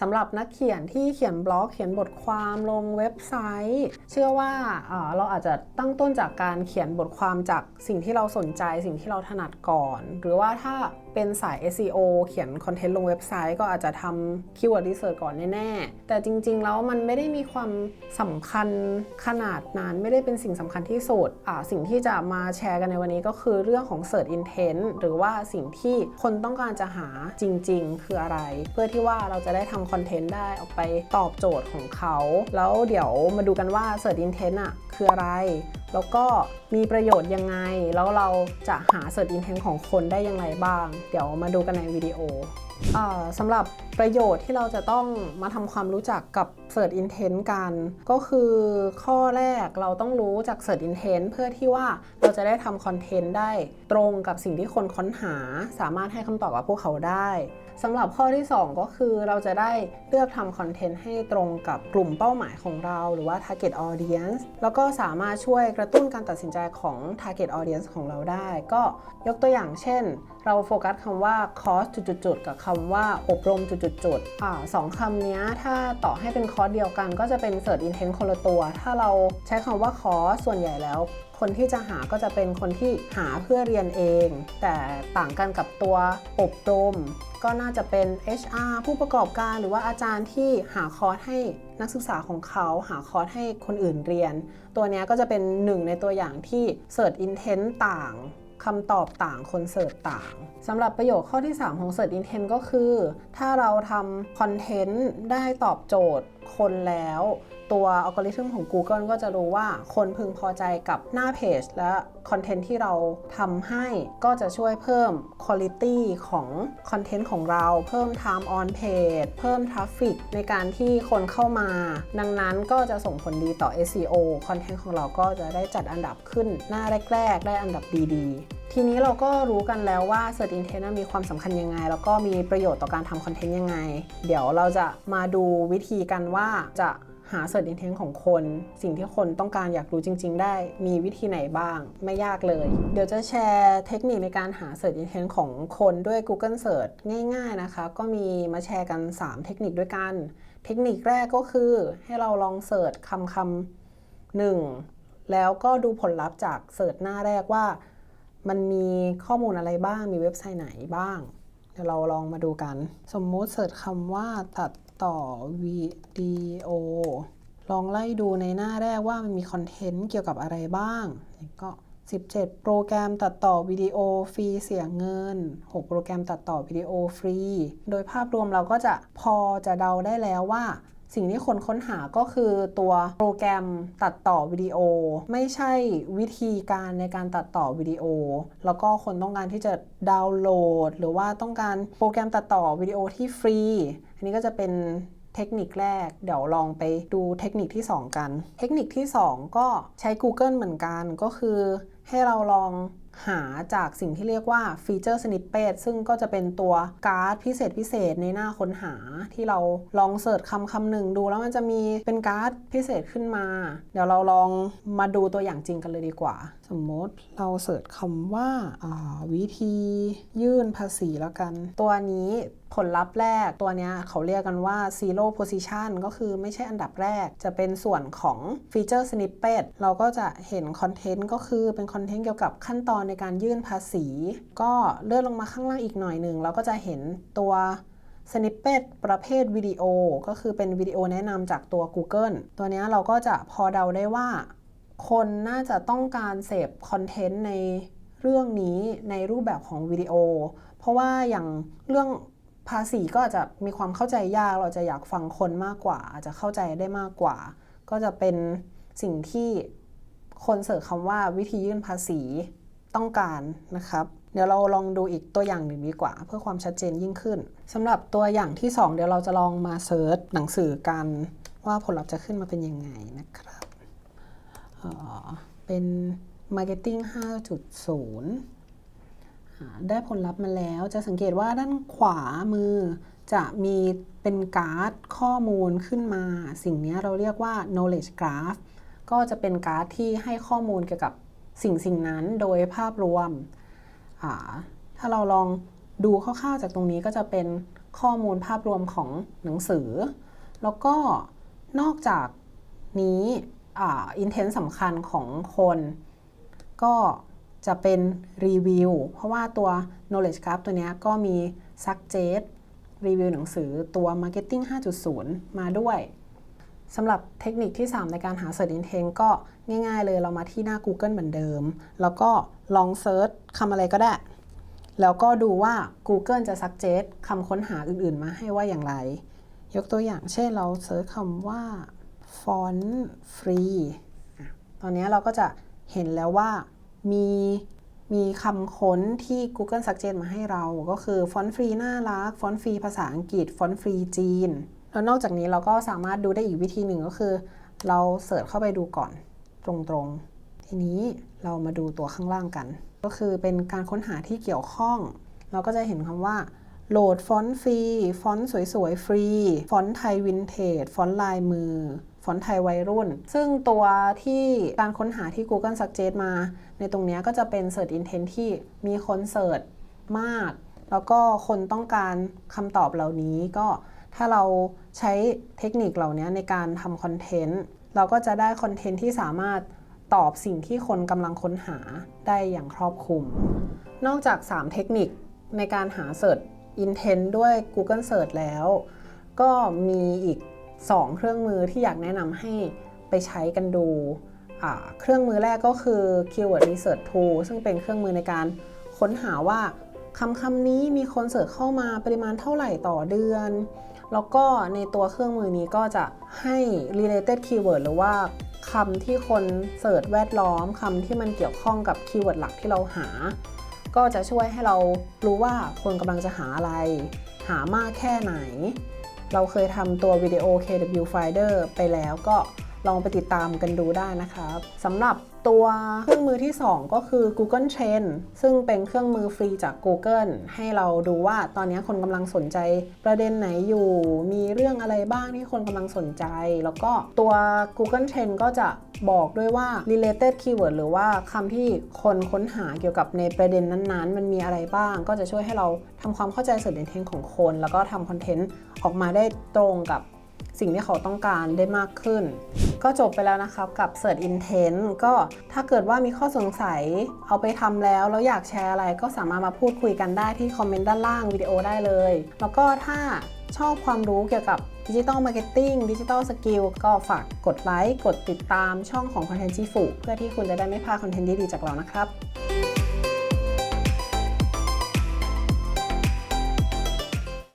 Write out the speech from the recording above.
สำหรับนักเขียนที่เขียนบล็อก เขียนบทความลงเว็บไซต์ เชื่อว่าเราอาจจะตั้งต้นจากการเขียนบทความจากสิ่งที่เราสนใจ สิ่งที่เราถนัดก่อน หรือว่าถ้า เป็นสาย SEO เขียนคอนเทนต์ลงเว็บไซต์ก็อาจจะทำ keyword research ก่อนแน่ๆ แต่จริงๆ แล้วมันไม่ได้มีความสำคัญขนาดนั้น ไม่ได้เป็นสิ่งสำคัญที่สุดอ่าสิ่งที่จะมาแชร์กันในวันนี้ก็คือเรื่องของ search intent หรือว่าสิ่งที่คนต้องการจะหาจริง ๆ คืออะไร เพื่อที่ว่าเราจะได้ทำคอนเทนต์ได้ออกไปตอบโจทย์ของเขา แล้วเดี๋ยวมาดูกันว่า search intent อะคืออะไร แล้วก็มีประโยชน์ยังไง แล้วเราจะหา search intent ของคนได้ยังไงบ้าง เดี๋ยวมาดูกันในวิดีโออ่าสำหรับประโยชน์ที่เราจะต้องมาทำความรู้จักกับ Search Intent กัน ก็คือข้อแรกเราต้องรู้จาก Search Intent เพื่อที่ว่าเราจะได้ทำคอนเทนต์ได้ตรงกับสิ่งที่คนค้นหา สามารถให้คำตอบกับพวกเขาได้ สำหรับข้อที่ 2 ก็คือเราจะได้เลือกทำคอนเทนต์ให้ตรงกับกลุ่มเป้าหมายของเรา หรือว่า target audience แล้วก็สามารถช่วยกระตุ้นการตัดสินใจของ target audience ของเราได้ ก็ยกตัวอย่างเช่น เราโฟกัสคำว่าคอร์สจุดๆกับคำว่าอบรมจุดๆอ่าสองคำนี้ถ้าต่อให้เป็นคอร์สเดียวกัน ก็จะเป็น Search Intent คนละตัว ถ้าเราใช้คำว่าคอร์สส่วนใหญ่แล้วคนที่จะหาก็จะเป็นคนที่หาเพื่อเรียนเอง แต่ต่างกันกับตัวอบรม ก็น่าจะเป็น HR ผู้ประกอบการหรือว่าอาจารย์ที่หาคอร์สให้นักศึกษาของเขา หาคอร์สให้คนอื่นเรียน ตัวนี้ก็จะเป็นหนึ่งในตัวอย่างที่ Search Intent ต่าง คำตอบต่างคนเสิร์ชต่างสำหรับประโยคข้อที่ 3 ของ Search Intent ก็คือ ถ้าเราทำคอนเทนต์ได้ตอบโจทย์ คนแล้ว ตัวอัลกอริทึมของ Google ก็จะรู้ว่าคนพึงพอใจกับหน้าเพจ และคอนเทนต์ที่เราทำให้ก็จะช่วยเพิ่มคุณภาพของคอนเทนต์ของเรา เพิ่ม time on page เพิ่มทราฟฟิกในการที่คนเข้ามา ดังนั้นก็จะส่งผลดีต่อ SEO คอนเทนต์ของเราก็จะได้จัดอันดับขึ้นหน้าแรก ๆ ได้อันดับดี ๆ ทีนี้เราก็รู้กันแล้วว่า Search Intent มีความสำคัญยังไง แล้วก็มีประโยชน์ต่อการทำคอนเทนต์ยังไง เดี๋ยวเราจะมาดูวิธีกันว่าจะหา Search Intent ของคน สิ่งที่คนต้องการอยากรู้จริง ๆ ได้มีวิธีไหนบ้าง ไม่ยากเลย เดี๋ยวจะแชร์เทคนิคในการหา Search Intent ของคนด้วย Google Search ง่าย ๆ นะคะ ก็มีมาแชร์กัน 3 เทคนิคด้วยกัน เทคนิคแรกก็คือให้เราลองเสิร์ชคำคำหนึ่งแล้วก็ดูผลลัพธ์จากเสิร์ชหน้าแรกว่า มันมีข้อมูลอะไรบ้าง มีเว็บไซต์ไหนบ้าง เดี๋ยวเราลองมาดูกัน สมมุติเสิร์ชคำว่าตัดต่อวิดีโอ ลองไล่ดูในหน้าแรกว่ามันมีคอนเทนต์เกี่ยวกับอะไรบ้าง ก็ 17 โปรแกรมตัดต่อวิดีโอฟรีเสียเงิน 6 โปรแกรมตัดต่อวิดีโอฟรี โดยภาพรวมเราก็จะพอจะเดาได้แล้วว่า สิ่งที่คนค้นหาก็คือตัวโปรแกรมตัดต่อวิดีโอ ไม่ใช่วิธีการในการตัดต่อวิดีโอ แล้วก็คนต้องการที่จะดาวน์โหลด หรือว่าต้องการโปรแกรมตัดต่อวิดีโอที่ฟรี อันนี้ก็จะเป็นเทคนิคแรก เดี๋ยวลองไปดูเทคนิคที่ 2 กัน เทคนิคที่ 2 ก็ใช้ Google เหมือนกันก็คือให้เราลอง หาจากสิ่งที่เรียกว่าฟีเจอร์สนิปเปตซึ่งก็จะเป็นตัวการ์ดพิเศษพิเศษในหน้าค้นหาที่เราลองเสิร์ชคำคำหนึ่งดูแล้วมันจะมีเป็นการ์ดพิเศษขึ้นมา เดี๋ยวเราลองมาดูตัวอย่างจริงกันเลยดีกว่าสมมติเราเสิร์ชคำว่าวิธียื่นภาษีแล้วกัน ตัวนี้ผลลัพธ์แรกตัวนี้เขาเรียกกันว่า zero position ก็คือไม่ใช่อันดับแรก จะเป็นส่วนของฟีเจอร์สนิปเปตเราก็จะเห็นคอนเทนต์ก็คือเป็นคอนเทนต์เกี่ยวกับขั้นตอนในการยื่นภาษี ก็เลื่อนลงมาข้างล่างอีกหน่อยหนึ่งเราก็จะเห็นตัวสนิปเปตประเภทวิดีโอ ก็คือเป็นวิดีโอแนะนำจากตัว Google ตัวนี้เราก็จะพอเดาได้ว่า คนน่าจะต้องการเสพคอนเทนต์ในเรื่องนี้ในรูปแบบของวิดีโอ เพราะว่าอย่างเรื่องภาษีก็อาจจะมีความเข้าใจยากเราจะอยากฟังคนมากกว่า อาจจะเข้าใจได้มากกว่า ก็จะเป็นสิ่งที่คนเสิร์ชคำว่าวิธียื่นภาษีต้องการนะครับ เดี๋ยวเราลองดูอีกตัวอย่างหนึ่งดีกว่า เพื่อความชัดเจนยิ่งขึ้นสำหรับตัวอย่างที่ 2 เดี๋ยวเราจะลองมาเซิร์ชหนังสือกันว่าผลลัพธ์จะขึ้นมาเป็นยังไงนะครับ เอ่อเป็น Marketing 5.0 ได้ผลลัพธ์มาแล้วจะสังเกตว่าด้านขวามือจะมีเป็นการ์ดข้อมูลขึ้นมา สิ่งนี้เราเรียกว่า knowledge graph ก็จะเป็นการ์ดที่ให้ข้อมูลเกี่ยวกับสิ่งสิ่งนั้นโดยภาพรวม ถ้าเราลองดูคร่าวๆจากตรงนี้ก็จะเป็นข้อมูลภาพรวมของหนังสือ แล้วก็นอกจากนี้ อินเทนต์สำคัญของคน ก็จะเป็นรีวิวเพราะว่าตัว knowledge graph ตัวนี้ก็มี suggest รีวิวหนังสือตัว marketing 5.0 มาด้วยสำหรับเทคนิคที่ 3 ในการหา Search Intent ก็ง่ายๆเลยเรามาที่หน้า Google เหมือนเดิม แล้วก็ลองเซิร์ชคำอะไรก็ได้ แล้วก็ดูว่า Google จะ suggest คำค้นหาอื่นๆ มาให้ว่าอย่างไร ยกตัวอย่างเช่นเราเซิร์ชคำว่า font free อะตอนนี้เราก็จะเห็นแล้วว่ามีมีคำค้นที่ Google Suggest มาให้เราก็คือฟอนต์ฟรีน่ารัก ฟอนต์ฟรีภาษาอังกฤษ ฟอนต์ฟรีจีน แล้วนอกจากนี้เราก็สามารถดูได้อีกวิธีหนึ่งก็คือ เราเสิร์ชเข้าไปดูก่อนตรงๆ ทีนี้เรามาดูตัวข้างล่างกัน ก็คือเป็นการค้นหาที่เกี่ยวข้อง เราก็จะเห็นคำว่าโหลดฟอนต์ฟรี ฟอนต์สวยๆ ฟรี ฟอนต์ไทยวินเทจ ฟอนต์ลายมือ ฟอนต์ไทยวัยรุ่น ซึ่งตัวที่การค้นหาที่ Google Suggest มา ในตรงนี้ก็จะเป็น Search Intent ที่มีคนเสิร์ชมาก แล้วก็คนต้องการคำตอบเหล่านี้ก็ถ้าเราใช้เทคนิคเหล่านี้ในการทำคอนเทนต์เราก็จะได้คอนเทนต์ที่สามารถตอบสิ่งที่คนกำลังค้นหาได้อย่างครอบคลุม นอกจาก 3 เทคนิคในการหา Search Intent ด้วย Google Search แล้ว ก็มีอีก 2 เครื่องมือที่อยากแนะนำให้ไปใช้กันดู เครื่องมือแรกก็คือ Keyword Research Tool ซึ่งเป็นเครื่องมือในการค้นหาว่าคำคำนี้มีคนเสิร์ชเข้ามาปริมาณเท่าไหร่ต่อเดือน แล้วก็ในตัวเครื่องมือนี้ก็จะให้ related keyword หรือว่าคำที่คนเสิร์ชแวดล้อมคำที่มันเกี่ยวข้องกับคีย์เวิร์ดหลักที่เราหา ก็จะช่วยให้เรารู้ว่าคนกำลังจะหาอะไร หามากแค่ไหน เราเคยทำตัววิดีโอ KW Finder ไปแล้วก็ ลองไปติดตามกันดูได้นะครับสำหรับตัวเครื่องมือที่ 2 ก็คือ Google Trend ซึ่งเป็นเครื่องมือฟรีจาก Google ให้เราดูว่าตอนนี้คนกำลังสนใจประเด็นไหนอยู่ มีเรื่องอะไรบ้างที่คนกำลังสนใจ แล้วก็ตัว Google Trend ก็จะบอกด้วยว่า related keyword หรือว่าคำที่คนค้นหาเกี่ยวกับในประเด็นนั้นๆ มันมีอะไรบ้าง ก็จะช่วยให้เราทำความเข้าใจ Search Intent ของคน แล้วก็ทำคอนเทนต์ออกมาได้ตรงกับ สิ่งที่เขาต้องการได้มากขึ้น ก็จบไปแล้วนะครับกับ Search Intent ก็ถ้าเกิดว่ามีข้อสงสัยเอาไปทำแล้ว แล้วอยากแชร์อะไรก็สามารถมาพูดคุยกันได้ที่คอมเมนต์ด้านล่างวิดีโอได้เลย แล้วก็ถ้าชอบความรู้เกี่ยวกับดิจิ t a ลมาร์เก็ตติ้งดิจิ t a ลสกิลก็ฝากกดไลค์ กดติดตามช่องของ Content ชีฟูเพื่อที่คุณจะได้ไม่พลาดคอนเทนต์ดีๆจากเรานะครับ